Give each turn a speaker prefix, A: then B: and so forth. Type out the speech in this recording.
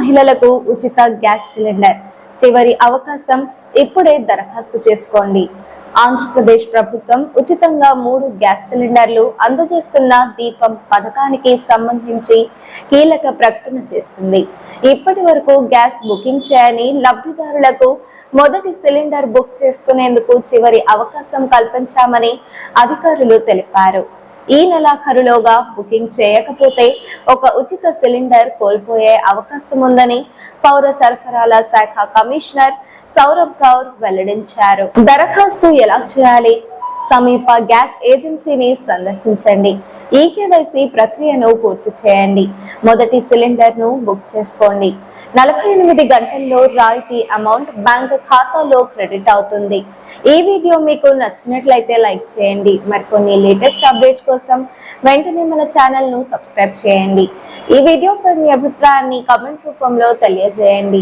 A: మహిళలకు ఉచిత gas cylinder. చివరి అవకాశం ఇప్పుడే దరఖాస్తు చేసుకోండి. ఆంధ్రప్రదేశ్ ప్రభుత్వం ఉచితంగా మూడు గ్యాస్ సిలిండర్లు అందజేస్తున్న దీపం పథకానికి సంబంధించి కీలక ప్రకటన చేసింది. ఇప్పటి వరకు గ్యాస్ బుకింగ్ చేయని లబ్ధిదారులకు మొదటి సిలిండర్ బుక్ చేసుకునేందుకు చివరి అవకాశం కల్పించామని అధికారులు తెలిపారు. ఈ నెలాఖరులోగా బుకింగ్ చేయకపోతే ఒక ఉచిత సిలిండర్ కోల్పోయే అవకాశం ఉందని పౌర సరఫరాల శాఖ కమిషనర్ సౌరభ్ కౌర్ వెల్లడించారు. దరఖాస్తు ఎలా చేయాలి? సమీప గ్యాస్ ఏజెన్సీని సందర్శించండి. ఈ ప్రక్రియను పూర్తి చేయండి. మొదటి సిలిండర్ను బుక్ చేసుకోండి. నలభై ఎనిమిది గంటల్లో రాయితీ అమౌంట్ బ్యాంక్ ఖాతాలో క్రెడిట్ అవుతుంది. ఈ వీడియో మీకు నచ్చినట్లయితే లైక్ చేయండి. మరికొన్ని లేటెస్ట్ అప్డేట్స్ కోసం వెంటనే మన ఛానల్ను సబ్స్క్రైబ్ చేయండి. ఈ వీడియోపై మీ అభిప్రాయాన్ని కమెంట్ రూపంలో తెలియజేయండి.